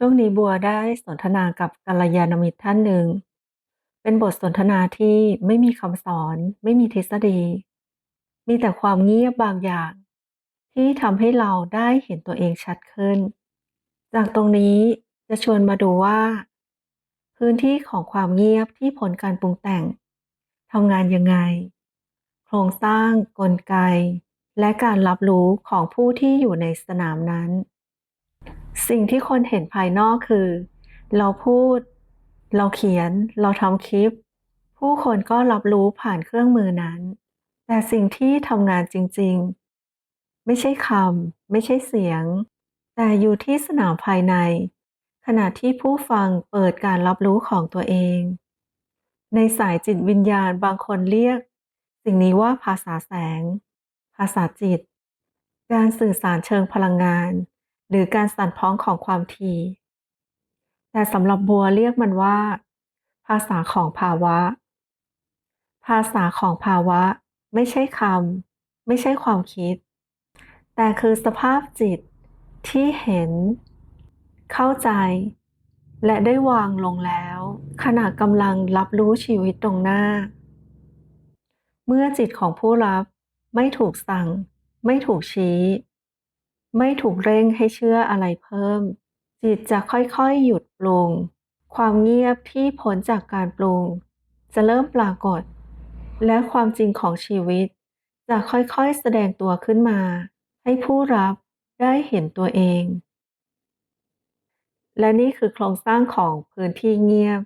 ช่วงนี้บัวได้สนทนากับกัลยาณมิตรท่านหนึ่ง เป็นบทสนทนาที่ไม่มีคำสอน ไม่มีทฤษฎี มีแต่ความเงียบบางอย่าง ที่ทำให้เราได้เห็นตัวเองชัดขึ้น จากตรงนี้จะชวนมาดูว่า พื้นที่ของความเงียบที่ผลการปรุงแต่งทำงานยังไง โครงสร้างกลไก และการรับรู้ของผู้ที่อยู่ในสนามนั้น สิ่งที่คนเห็นภายนอกคือ เราพูด เราเขียน เราทำคลิป ผู้คนก็รับรู้ผ่านเครื่องมือนั้น แต่สิ่งที่ทำงานจริง ๆ ไม่ใช่คำไม่ใช่เสียง แต่อยู่ที่สนามภายใน ขณะที่ผู้ฟังเปิดการรับรู้ของตัวเอง ในสายจิตวิญญาณบางคนเรียก สิ่งนี้ว่าภาษาแสง ภาษาจิต การสื่อสารเชิงพลังงาน หรือการสั่นพ้องของความถี่แต่สำหรับบัวเรียกมันว่า ภาษาของภาวะ ภาษาของภาวะ ไม่ใช่คำไม่ใช่ความคิด แต่คือสภาพจิตที่เห็น เข้าใจ และได้วางลงแล้ว ขณะกำลังรับรู้ชีวิตตรงหน้า เมื่อจิตของผู้รับไม่ถูกสั่ง ไม่ถูกชี้ ไม่ถูกเร่งให้เชื่ออะไรเพิ่ม จิตจะค่อยๆหยุดปรุง ความเงียบที่พ้นจากการปรุง จะเริ่มปรากฏ และความจริงของชีวิต จะค่อยๆแสดงตัวขึ้นมา ให้ผู้รับได้เห็นตัวเอง และนี่คือโครงสร้างของพื้นที่เงียบ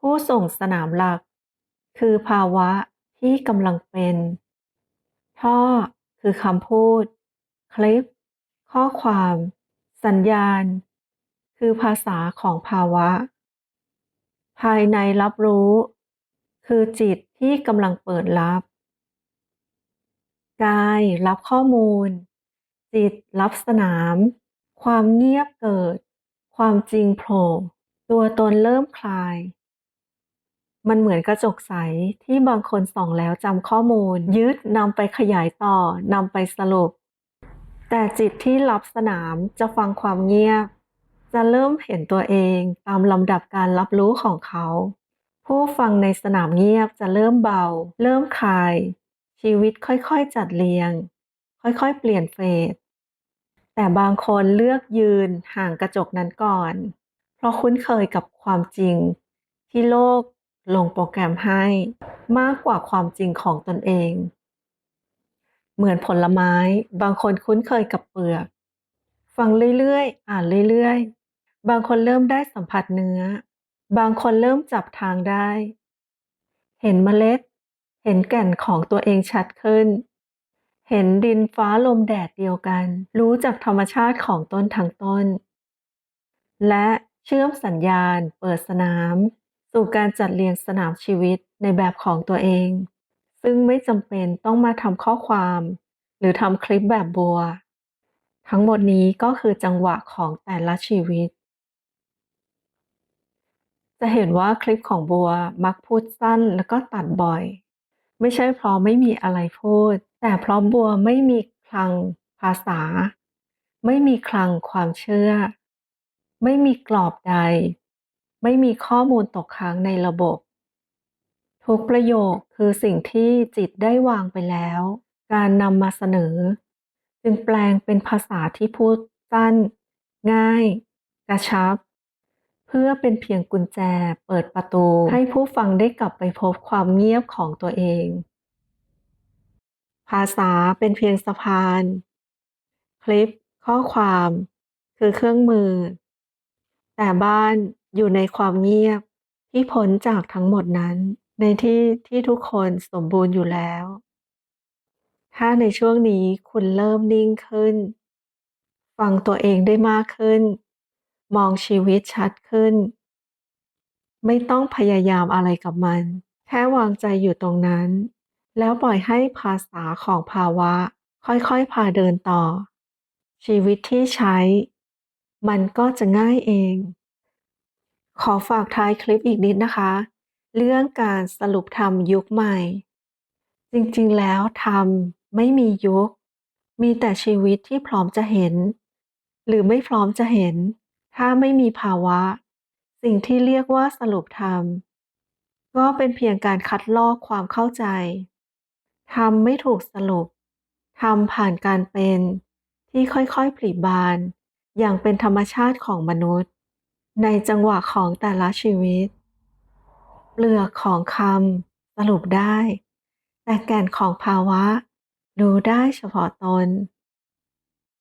ผู้ส่งสนามหลัก คือภาวะที่กำลังเป็น ท่อคือคำพูด คลิป ข้อความ สัญญาณ คือภาษาของภาวะ ภายในรับรู้ คือจิตที่กำลังเปิดรับ กายรับข้อมูล จิตรับสนาม ความเงียบเกิด ความจริงโผล่ตัวตนเริ่มคลาย มันเหมือนกระจกใสที่บางคนส่องแล้วจำข้อมูล ยึดนำไปขยายต่อนำไปสรุป แต่จิตที่รับสนามจะฟังความเงียบ จะเริ่มเห็นตัวเองตามลำดับการรับรู้ของเขา ผู้ฟังในสนามเงียบจะเริ่มเบา เริ่มคลาย ชีวิตค่อยๆจัดเรียง ค่อยๆเปลี่ยนเฟสแต่บางคนเลือกยืนห่างกระจกนั้นก่อน เพราะคุ้นเคยกับความจริง ที่โลกลงโปรแกรมให้ มากกว่าความจริงของตนเอง เหมือนผลไม้ บางคนคุ้นเคยกับเปลือก ฟังเรื่อยๆ อ่านเรื่อยๆ บางคนเริ่มได้สัมผัสเนื้อ บางคนเริ่มจับทางได้ เห็นเมล็ด เห็นแก่นของตัวเองชัดขึ้น เห็นดินฟ้าลมแดดเดียวกัน รู้จักธรรมชาติของต้นทั้งต้น และเชื่อมสัญญาณ เปิดสนาม สู่การจัดเรียงสนามชีวิตในแบบของตัวเอง ซึ่งไม่จำเป็นต้องมาทำข้อความ หรือทำคลิปแบบบัว ทั้งหมดนี้ก็คือจังหวะของแต่ละชีวิต จะเห็นว่าคลิปของบัวมักพูดสั้นแล้วก็ตัดบ่อย ไม่ใช่เพราะไม่มีอะไรพูด แต่เพราะบัวไม่มีคลังภาษา ไม่มีคลังความเชื่อ ไม่มีกรอบใด ไม่มีข้อมูลตกค้างในระบบ ทุกประโยคคือสิ่งที่จิตได้วางไปแล้ว การนำมาเสนอ จึงแปลงเป็นภาษาที่พูดสั้น ง่าย กระชับ เพื่อเป็นเพียงกุญแจเปิดประตู ให้ผู้ฟังได้กลับไปพบความเงียบของตัวเอง ภาษาเป็นเพียงสะพาน คลิป ข้อความ คือเครื่องมือ แต่บ้านอยู่ในความเงียบที่พ้นจากทั้งหมดนั้น ในที่ที่ทุกคนสมบูรณ์อยู่แล้ว ถ้าในช่วงนี้คุณเริ่มนิ่งขึ้น ฟังตัวเองได้มากขึ้น มองชีวิตชัดขึ้น ไม่ต้องพยายามอะไรกับมัน แค่วางใจอยู่ตรงนั้น แล้วปล่อยให้ภาษาของภาวะ ค่อยๆ พาเดินต่อ ชีวิตที่ใช้ มันก็จะง่ายเอง ขอฝากท้ายคลิปอีกนิดนะคะ เรื่องการสรุปธรรมยุคใหม่ จริงๆ แล้วธรรมไม่มียุค มีแต่ชีวิตที่พร้อมจะเห็น หรือไม่พร้อมจะเห็น ถ้าไม่มีภาวะ สิ่งที่เรียกว่าสรุปธรรม ก็เป็นเพียงการคัดลอกความเข้าใจธรรมไม่ถูกสรุปธรรมผ่านการเป็นที่ค่อยๆผลิบาน อย่างเป็นธรรมชาติของมนุษย์ ในจังหวะของแต่ละชีวิต เปลือกของคำสรุปได้ แต่แก่นของภาวะ รู้ได้เฉพาะตน